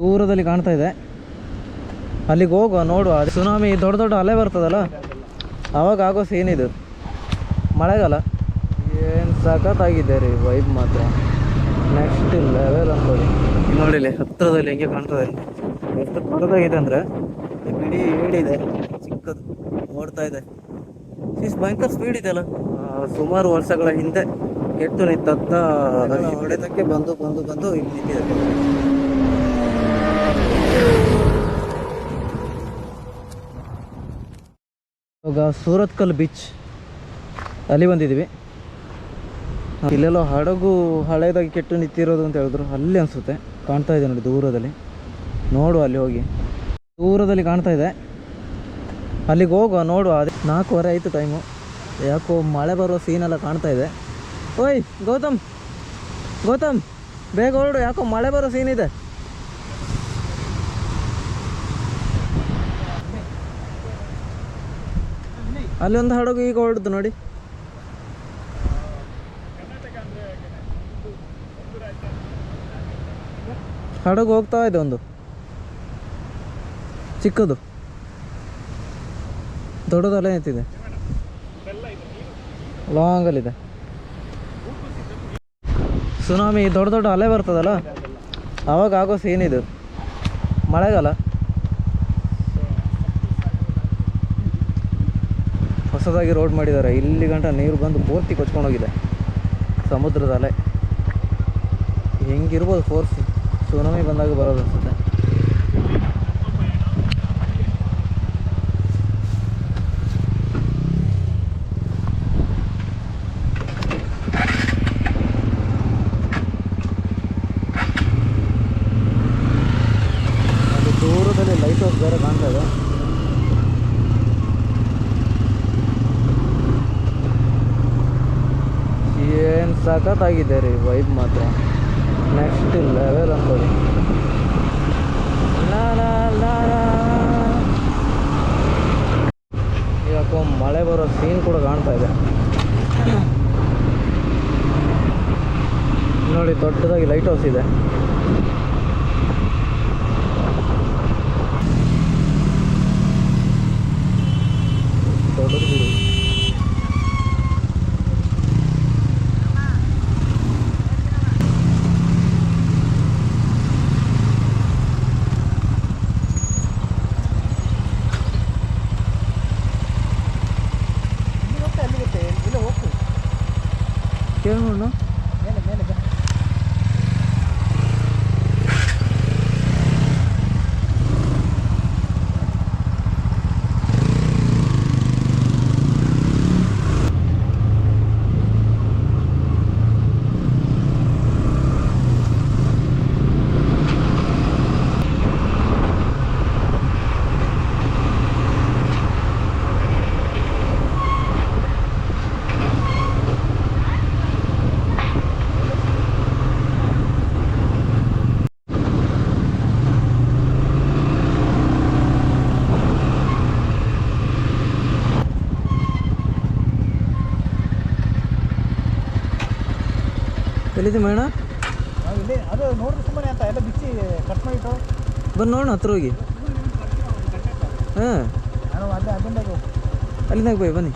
ದೂರದಲ್ಲಿ ಕಾಣ್ತಾ ಇದೆ. ಅಲ್ಲಿಗೆ ಹೋಗುವ ನೋಡುವ. ಅದು ಸುನಾಮಿ ದೊಡ್ಡ ದೊಡ್ಡ ಅಲೆ ಬರ್ತದಲ್ಲ? ಅವಾಗ ಆಗೋ ಸೀನ್ ಇದು. ಮಳೆಗಾಲ. ಏನು ಸಖತ್ತಾಗಿದೆ ರೀ ವೈಬ್ ಮಾತ್ರ. ನೆಕ್ಸ್ಟ್ ಲೆವೆಲ್ ಅನ್ಬೋದು ನೋಡಿ ಇಲ್ಲಿ ಹತ್ತಿರದಲ್ಲಿ ಹೆಂಗೆ ಕಾಣ್ತದೆ. ಎಷ್ಟು ದೊಡ್ಡದಾಗಿದೆ ಅಂದರೆ ಬಿಡಿ ಏಡಿದೆ. ಚಿಕ್ಕದು. ಓಡ್ತಾ ಇದೆ. ಇಸ್ ಭಯಂಕರ ಸ್ಪೀಡ್ ಇದೆಯಲ್ಲ. ಅಲ್ಲ ಸುಮಾರು ವರ್ಷಗಳ ಹಿಂದೆ ಕೆಟ್ಟು ನಿಂತ ಹೊಡೆತಕ್ಕೆ ಬಂದು ಬಂದು ಬಂದು ಇಲ್ಲಿ ನಿಂತಿದೆ. ಇವಾಗ ಸೂರತ್ಕಲ್ ಬೀಚ್ ಅಲ್ಲಿ ಬಂದಿದ್ದೀವಿ. ಇಲ್ಲೆಲ್ಲೋ ಹಡಗು ಹಳೆಯದಾಗಿ ಕೆಟ್ಟು ನಿಂತಿರೋದು ಅಂತ ಹೇಳಿದ್ರು. ಅಲ್ಲಿ ಅನಿಸುತ್ತೆ. ಕಾಣ್ತಾ ಇದೆ ನೋಡಿ ದೂರದಲ್ಲಿ. ನೋಡುವ ಅಲ್ಲಿ ಹೋಗಿ. ದೂರದಲ್ಲಿ ಕಾಣ್ತಾ ಇದೆ. ಅಲ್ಲಿಗೆ ಹೋಗುವ, ನೋಡುವ. ಅದೇ ನಾಲ್ಕೂವರೆ ಆಯಿತು ಟೈಮು ಯಾಕೋ ಮಳೆ ಬರೋ ಸೀನೆಲ್ಲ ಕಾಣ್ತಾ ಇದೆ. ಓಯ್, ಗೌತಮ್ ಗೌತಮ್, ಬೇಗ ಹೊರಡು. ಯಾಕೋ ಮಳೆ ಬರೋ ಸೀನ್ ಇದೆ. ಅಲ್ಲಿ ಒಂದು ಹಡಗು ಈಗ ಹೊರಡ್ದು ನೋಡಿ. ಹಡಗು ಹೋಗ್ತಾ ಇದೆ ಒಂದು. ಚಿಕ್ಕದು. ದೊಡ್ಡದಲ್ಲ ನಿಂತಿದೆ. ಲಾಂಗಲ್ಲಿದೆ ಸುನಾಮಿ, ದೊಡ್ಡ ದೊಡ್ಡ ಅಲೆ ಬರ್ತದಲ್ಲ? ಆವಾಗ ಆಗೋ ಸೀನ್ ಇದು. ಮಳೆಗಾಲ. ಹೊಸದಾಗಿ ರೋಡ್ ಮಾಡಿದ್ದಾರೆ. ಇಲ್ಲಿ ಗಂಟ ನೀರು ಬಂದು ಪೂರ್ತಿ ಕೊಚ್ಕೊಂಡೋಗಿದೆ ಸಮುದ್ರದ ಅಲೆ ಹೆಂಗಿರ್ಬೋದು ಫೋರ್ಸ್ ಸುನಾಮಿ ಬಂದಾಗ ಬರೋದು ಅನ್ಸುತ್ತೆ ಅದು ದೂರದಲ್ಲಿ ಲೈಟ್ ಹೌಸ್ ಬೇರೆ ಕಾಣ್ತಾ ಇದೆ ಏನು ಸಖತ್ತಾಗಿದೆ ರೀ ವೈಬ್ ಮಾತ್ರ. ನೆಕ್ಸ್ಟ್ ಲೆವೆಲ್ ಲಾ. ಯಾಕೋ ಮಳೆ ಬರೋ ಸೀನ್ ಕೂಡ ಕಾಣ್ತಾ ಇದೆ. ನೋಡಿ, ದೊಡ್ಡದಾಗಿ ಲೈಟ್ ಹೌಸ್ ಇದೆ. ದೊಡ್ಡದು ಬಿಡು ಕೇಳಿ ನೋಡು ಎಲ್ಲಿದೆ ಮೇಣ ಇಲ್ಲಿ ಅದು ನೋಡಿದ್ರೆ ಸುಮ್ಮನೆ ಅಂತ ಎಲ್ಲ ಬಿಚ್ಚಿ ಕಟ್ ಮಾಡಿಟ್ಟು ಬಂದು ನೋಡೋಣ ಹತ್ರ ಹೋಗಿ. ಹಾಂ. ಅಲ್ಲಿಂದಾಗ ಬೈ ಬನ್ನಿ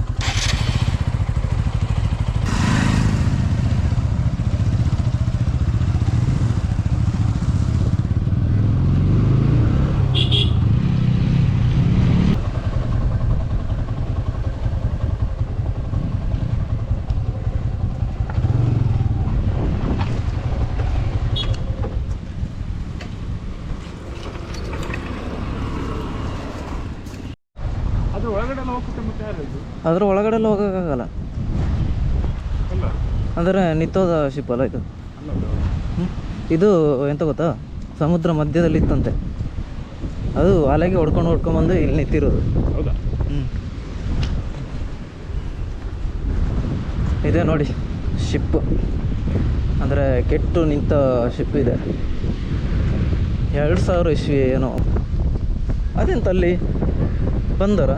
ಅದು ಒಳಗಡೆ ಎಲ್ಲ ಹೋಗ್ತದೆ ಮತ್ತೆ ಯಾರು ಇದು ಅದ್ರ ಒಳಗಡೆ ಎಲ್ಲ ಹೋಗೋಕ್ಕಾಗಲ್ಲ ಅಂದರೆ ನಿತ್ತೋದ ಶಿಪ್ ಅಲ್ಲ ಇದು. ಇದು ಎಂತ ಗೊತ್ತಾ? ಸಮುದ್ರ ಮಧ್ಯದಲ್ಲಿ ಇತ್ತಂತೆ. ಅದು ಅಲೆಗೆ ಹೊಡ್ಕೊಂಡು ಬಂದು ಇಲ್ಲಿ ನಿಂತಿರೋದು. ಹೌದಾ? ಹ್ಞೂ ಇದೆ ನೋಡಿ ಶಿಪ್ ಅಂದರೆ ಕೆಟ್ಟು ನಿಂತ ಶಿಪ್ ಇದೆ. ಎರಡು ಸಾವಿರ ಇಸ್ವಿ ಏನೋ. ಅದೆಂತ ಅಲ್ಲಿ? ಬಂದರ?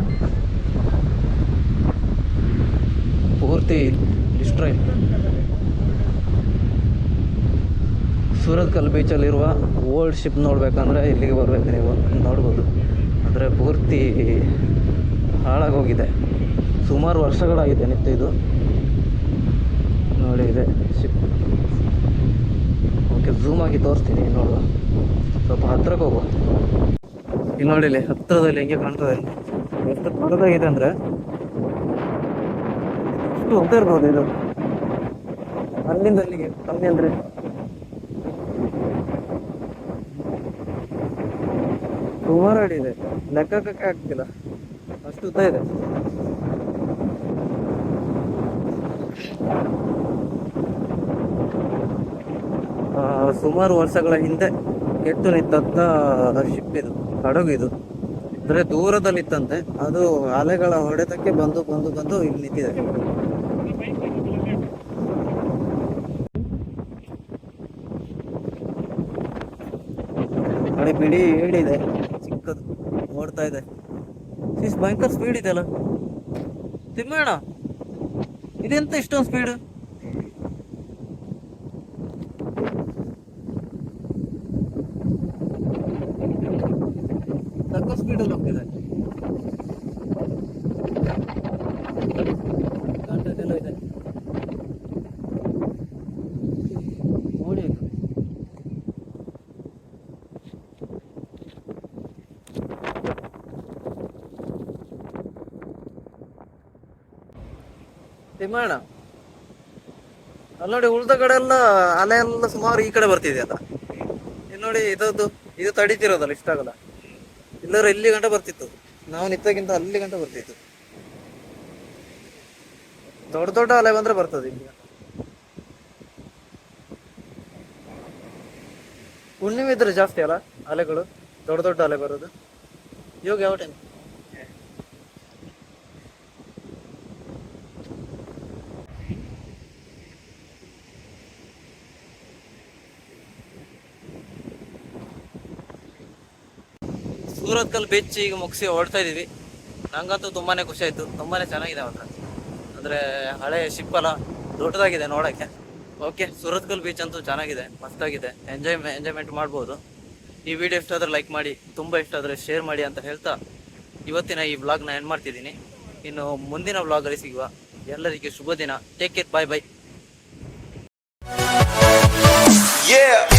ಪೂರ್ತಿ ಡಿಸ್ಟ್ರಾಯ್ ಸೂರತ್ ಕಲ್ ಬೀಚಲ್ಲಿರುವ ಓಲ್ಡ್ ಶಿಪ್ ನೋಡಬೇಕಂದ್ರೆ ಇಲ್ಲಿಗೆ ಬರಬೇಕು ನೀವು ನೋಡ್ಬೋದು. ಅಂದರೆ ಪೂರ್ತಿ ಹಾಳಾಗೋಗಿದೆ. ಸುಮಾರು ವರ್ಷಗಳಾಗಿದೆ ನಿತ್ಯ ಇದು. ನೋಡಿ ಇದೆ ಶಿಪ್ ಓಕೆ ಝೂಮ್ ಆಗಿ ತೋರಿಸ್ತೀನಿ, ನೋಡುವ. ಸ್ವಲ್ಪ ಹತ್ತಿರಕ್ಕೆ ಹೋಗುವ. ಇಲ್ಲಿ ನೋಡಿ ಇಲ್ಲಿ ಹತ್ತಿರದಲ್ಲಿ ಹೆಂಗೆ ಕಾಣ್ತದೆ. ಎಷ್ಟು ದೊಡ್ಡದಾಗಿದೆ ಅಂದರೆ ಎಷ್ಟು ಹೋಗ್ತಾ ಇರ್ಬೋದು ಇದು. ಅಲ್ಲಿಂದ ಅಲ್ಲಿಗೆ, ಕಮ್ಮಿ ಅಂದ್ರೆ. ಸುಮಾರು ಅಡಿ ಇದೆ. ಲೆಕ್ಕಕ್ಕೆ ಆಗ್ತಿಲ್ಲ. ಅಷ್ಟು ಉದ್ದ ಇದೆ. ಸುಮಾರು ವರ್ಷಗಳ ಹಿಂದೆ ಕೆಟ್ಟು ನಿಂತ ಶಿಪ್ ಇದು ಹಡಗು ಇದು. ಅಂದ್ರೆ ದೂರದಲ್ಲಿತ್ತಂತೆ. ಅದು ಅಲೆಗಳ ಹೊಡೆತಕ್ಕೆ ಬಂದು ಬಂದು ಬಂದು ಇಲ್ಲಿ ನಿಂತಿದೆ. ನೋಡಿ, ಬಿಡಿ, ಹೇಳಿದೆ. ಚಿಕ್ಕದು ಓಡ್ತಾ ಇದೆ. ಇಷ್ಟು ಭಯಂಕರ ಸ್ಪೀಡ್ ಇದೆ ಅಲ್ಲ ತಿಮ್ಮಣ್ಣ, ಇದೆಂತ ಇಷ್ಟೊಂದು ಸ್ಪೀಡ್ ತಕ್ಕ ಸ್ಪೀಡಲ್ಲಿ ಹೋಗ್ತಿದೆ ಕಾಂಟ್ಯಾಕ್ಟ್ ಎಲ್ಲ ಇದೆ ನೋಡಿ ತಿಮ್ಮಣ್ಣ ಅಲ್ಲಿ ನೋಡಿ ಉಳ್ದ ಕಡೆ ಎಲ್ಲ ಅಲೆ ಎಲ್ಲ ಸುಮಾರು ಈ ಕಡೆ ಬರ್ತಿದೆಯಲ್ಲ ಇಲ್ಲಿ ನೋಡಿ ಇದದ್ದು ಇದು ತಡಿತಿರೋದಲ್ಲ ಇಷ್ಟಾಗಲ್ಲ ಇಲ್ಲರೂ ಇಲ್ಲಿ ಗಂಟ ಬರ್ತಿತ್ತು. ನಾವು ನಿಂತಾಗಿಂತ ಅಲ್ಲಿ ಗಂಟ ಬರ್ತಿತ್ತು. ದೊಡ್ಡ ದೊಡ್ಡ ಅಲೆ ಬಂದ್ರೆ ಬರ್ತದೆ ಇಲ್ಲಿ. ಹುಣ್ಣಿಮೆ ಇದ್ರೆ ಜಾಸ್ತಿ ಅಲ್ಲ, ಅಲೆಗಳು, ದೊಡ್ಡ ದೊಡ್ಡ ಅಲೆ ಬರೋದು. ಇವಾಗ ಯಾವ ಟೈಮ್ ಸೂರತ್ ಕಲ್ ಬೀಚ್ ಈಗ ಮುಗಿಸಿ ಹೊರಡ್ತಾ ಇದೀವಿ. ನಂಗಂತೂ ತುಂಬಾನೇ ಖುಷಿ ಆಯ್ತು. ತುಂಬಾನೇ ಚೆನ್ನಾಗಿದೆ ಮಾತ್ರ ಅಂದ್ರೆ ಹಳೆ ಶಿಪ್ ಅಲ್ಲ ದೊಡ್ಡದಾಗಿದೆ ನೋಡಕ್ಕೆ. ಓಕೆ ಸೂರತ್ ಕಲ್ ಬೀಚ್ ಅಂತೂ ಚೆನ್ನಾಗಿದೆ. ಮಸ್ತಾಗಿದೆ. ಎಂಜಾಯ್ ಎಂಜಾಯ್ಮೆಂಟ್ ಮಾಡ್ಬೋದು. ಈ ವಿಡಿಯೋ ಇಷ್ಟ ಆದ್ರೆ ಲೈಕ್ ಮಾಡಿ, ತುಂಬಾ ಇಷ್ಟ ಆದ್ರೆ ಶೇರ್ ಮಾಡಿ ಅಂತ ಹೇಳ್ತಾ ಇವತ್ತಿನ ಈ ವ್ಲಾಗ್ನ ಎಂಡ್ ಮಾಡ್ತಿದ್ದೀನಿ. ಇನ್ನು ಮುಂದಿನ ವ್ಲಾಗಲ್ಲಿ ಸಿಗುವ ಎಲ್ಲರಿಗೂ ಶುಭ ದಿನ take care bye bye Yeah.